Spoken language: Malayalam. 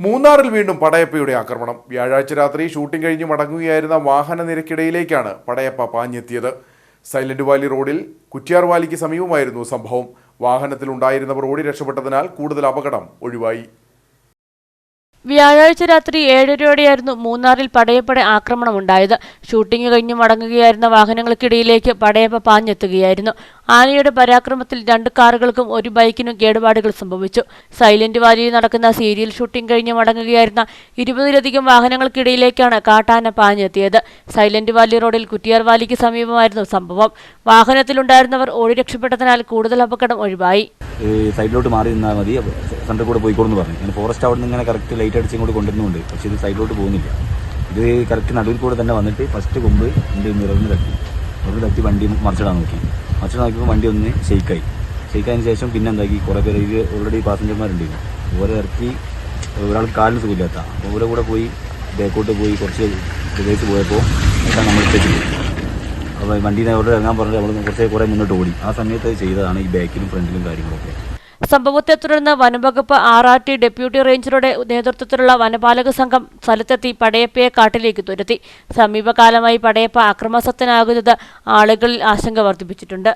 മൂന്നാറിൽ വീണ്ടും പടയപ്പയുടെ ആക്രമണം. വ്യാഴാഴ്ച രാത്രി ഷൂട്ടിംഗ് കഴിഞ്ഞ് മടങ്ങുകയായിരുന്ന വാഹന നിരക്കിടയിലേക്കാണ് പടയപ്പ പാഞ്ഞെത്തിയത്. സൈലന്റ് വാലി റോഡിൽ കുറ്റ്യാർ വാലിക്ക് സമീപമായിരുന്നു സംഭവം. വാഹനത്തിലുണ്ടായിരുന്നവർ ഓടി രക്ഷപ്പെട്ടതിനാൽ കൂടുതൽ അപകടം ഒഴിവായി. വ്യാഴാഴ്ച രാത്രി ഏഴരയോടെയായിരുന്നു മൂന്നാറിൽ പടയപ്പയുടെ ആക്രമണമുണ്ടായത്. ഷൂട്ടിംഗ് കഴിഞ്ഞ് മടങ്ങുകയായിരുന്ന വാഹനങ്ങൾക്കിടയിലേക്ക് പടയപ്പ പാഞ്ഞെത്തുകയായിരുന്നു. ആനയുടെ പരാക്രമത്തിൽ രണ്ട് കാറുകൾക്കും ഒരു ബൈക്കിനും കേടുപാടുകൾ സംഭവിച്ചു. സൈലന്റ് വാലിയിൽ നടക്കുന്ന സീരിയൽ ഷൂട്ടിംഗ് കഴിഞ്ഞ് മടങ്ങുകയായിരുന്ന ഇരുപതിലധികം വാഹനങ്ങൾക്കിടയിലേക്കാണ് കാട്ടാന പാഞ്ഞെത്തിയത്. സൈലന്റ് വാലി റോഡിൽ കുറ്റിയാർ വാലിക്ക് സമീപമായിരുന്നു സംഭവം. വാഹനത്തിലുണ്ടായിരുന്നവർ ഓടി രക്ഷപ്പെട്ടതിനാൽ കൂടുതൽ അപകടം ഒഴിവായി. സൈഡിലോട്ട് മാറി നിന്നാൽ മതി. സെന്ററിൽ കൂടെ പോയിക്കോളെന്ന് പറഞ്ഞു. ഞാൻ ഫോറസ്റ്റ് അവിടെ നിന്ന് ഇങ്ങനെ കറക്റ്റ് ലൈറ്റ് അടിച്ചും ഇങ്ങോട്ട് കൊണ്ടുവരുന്നുണ്ട്. പക്ഷേ ഇത് സൈഡിലോട്ട് പോകുന്നില്ല. ഇത് കറക്റ്റ് നടുവിൽ കൂടെ തന്നെ വന്നിട്ട് ഫസ്റ്റ് കൊമ്പ് എന്റെ മിററിന് തട്ടി. മിററിന് തട്ടി വണ്ടി മറിച്ചിടാൻ നോക്കി. മറിച്ചിടാൻ നോക്കിയപ്പോൾ വണ്ടി ഒന്ന് ഷെയ്ക്കായി. ഷെയ്ക്കായതിന് ശേഷം പിന്നെ എന്താക്കി? കുറേ പേര് ഓൾറെഡി പാസഞ്ചർമാരുണ്ട് ഓരോ ഇറക്കി ഒരാൾ കാലിന് സുഖമില്ലാത്ത. അപ്പോൾ ഓരോ കൂടെ പോയി ബേക്കോട്ട് പോയി കുറച്ച് പ്രദേശത്ത് പോയപ്പോൾ നമ്മൾ ഇട്ടേച്ചത് അപ്പോൾ വണ്ടിയിൽ നിന്ന് അവിടെ ഇറങ്ങാൻ പറഞ്ഞിട്ട് അവിടെ കുറച്ചേ കുറേ മുന്നോട്ട് ഓടി. ആ സമയത്ത് ചെയ്തതാണ് ഈ ബാക്കിലും ഫ്രണ്ടിലും കാര്യങ്ങളൊക്കെ. സംഭവത്തെ തുടർന്ന് വനംവകുപ്പ് ആർ ആർ ടി ഡെപ്യൂട്ടി റേഞ്ചറുടെ നേതൃത്വത്തിലുള്ള വനപാലക സംഘം സ്ഥലത്തെത്തി പടയപ്പയെ കാട്ടിലേക്ക് തുരത്തി. സമീപകാലമായി പടയപ്പ അക്രമാസക്തനാകുന്നത് ആളുകളിൽ ആശങ്ക വർദ്ധിപ്പിച്ചിട്ടുണ്ട്.